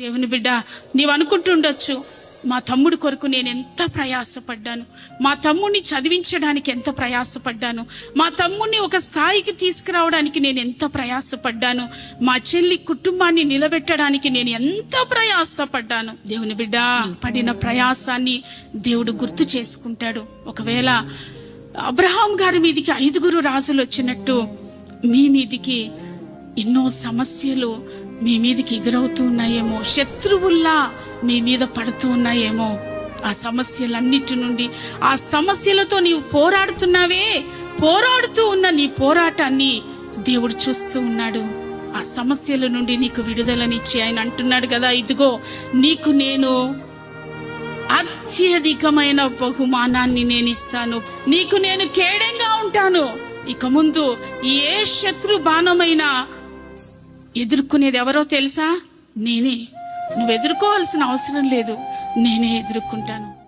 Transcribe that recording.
దేవుని బిడ్డ నీవు అనుకుంటుండొచ్చు మా తమ్ముడు కొరకు నేను ఎంత ప్రయాసపడ్డాను మా తమ్ముడిని చదివించడానికి ఎంత ప్రయాసపడ్డాను మా తమ్ముడిని ఒక స్థాయికి తీసుకురావడానికి నేను ఎంత ప్రయాసపడ్డాను మా చెల్లి కుటుంబాన్ని నిలబెట్టడానికి నేను ఎంత ప్రయాసపడ్డాను. దేవుని బిడ్డ పడిన ప్రయాసాన్ని దేవుడు గుర్తు చేసుకుంటాడు. ఒకవేళ అబ్రహాం గారి మీదికి ఐదుగురు రాజులు వచ్చినట్టు మీ మీదికి ఎన్నో సమస్యలు మీ మీదకి ఎదురవుతూ ఉన్నాయేమో శత్రువుల్లా మీ మీద పడుతూ ఉన్నాయేమో. ఆ సమస్యలన్నిటి నుండి ఆ సమస్యలతో నీవు పోరాడుతున్నావే. పోరాడుతూ ఉన్న నీ పోరాటాన్ని దేవుడు చూస్తూ ఉన్నాడు. ఆ సమస్యల నుండి నీకు విడుదలనిచ్చి ఆయన అంటున్నాడు కదా ఇదిగో నీకు నేను అత్యధికమైన బహుమానాన్ని నేను ఇస్తాను. నీకు నేను కేడంగా ఉంటాను. ఇక ముందు ఏ శత్రు బాణమైనా ఎదుర్కొనేది ఎవరో తెలుసా? నేనే. నువ్వు ఎదుర్కోవాల్సిన అవసరం లేదు. నేనే ఎదుర్కొంటాను.